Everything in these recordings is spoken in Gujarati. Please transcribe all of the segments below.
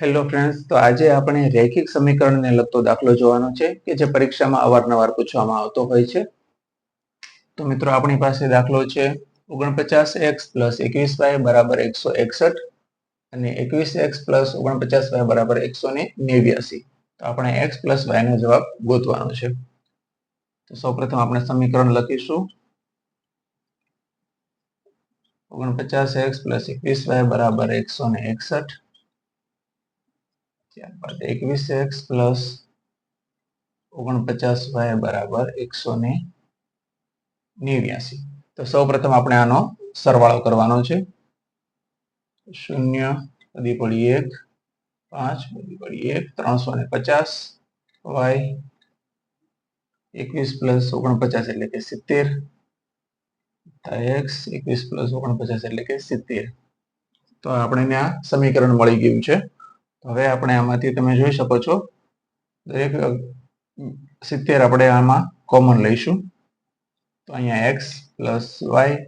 હેલો ફ્રેન્ડ્સ તો આજે આપણે રૈખિક સમીકરણને લગતો દાખલો જોવાનો છે કે જે પરીક્ષામાં અવારનવાર પૂછવામાં આવતો હોય છે. તો મિત્રો આપણી પાસે દાખલો છે ઓગણપચાસ એક્સ પ્લસ એકવીસ વાય બરાબર એકસો એકસઠ અને એકવીસ એક્સ પ્લસ ઓગણપચાસ વાય બરાબર એકસો ને નેવ્યાસી. તો આપણે એક્સ પ્લસ વાયનો જવાબ ગોતવાનો છે. તો સૌપ્રથમ આપણે સમીકરણ લખીશું. ઓગણપચાસ એક્સ પ્લસ એકવીસ વાય બરાબર એકસો ને એકસઠ ત્યારબાદ એકવીસ એક્સ પ્લસ ઓગણપચાસ વાય બરાબર એકસો ને નેવ્યાસી તો સૌ પ્રથમ આપણે આનો સરવાળો કરવાનો છે। શૂન્ય બધી પડી એક, પાંચ બધી પડી એક, ત્રણસો ને પચાસ વાય એકવીસ પ્લસ ઓગણપચાસ એટલે કે સિત્તેર એક્સ, એકવીસ પ્લસ ઓગણપચાસ એટલે કે સિત્તેર. તો આપણે આ સમીકરણ મળી ગયું છે। હવે આપણે આમાંથી તમે જોઈ શકો છો, દરેક સિત્તેર આપણે આમાં કોમન લઈશું. તો અહીંયા એક્સ પ્લસ વાય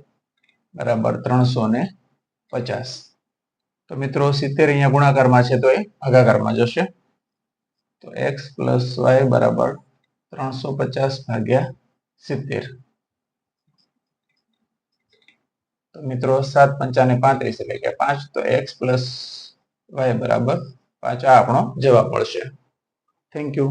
બરાબર ત્રણસો ને પચાસ. તો મિત્રો સિત્તેર અહીંયા ગુણાકારમાં છે તો એ ભાગાકારમાં જશે. તો એક્સ પ્લસ વાય બરાબર ત્રણસો પચાસ ભાગ્યા સિત્તેર. તો મિત્રો સાત પંચાને પાંત્રીસ એટલે કે પાંચ, તો એક્સ પ્લસ વાય બરાબર આ આપણો જવાબ મળશે. Thank you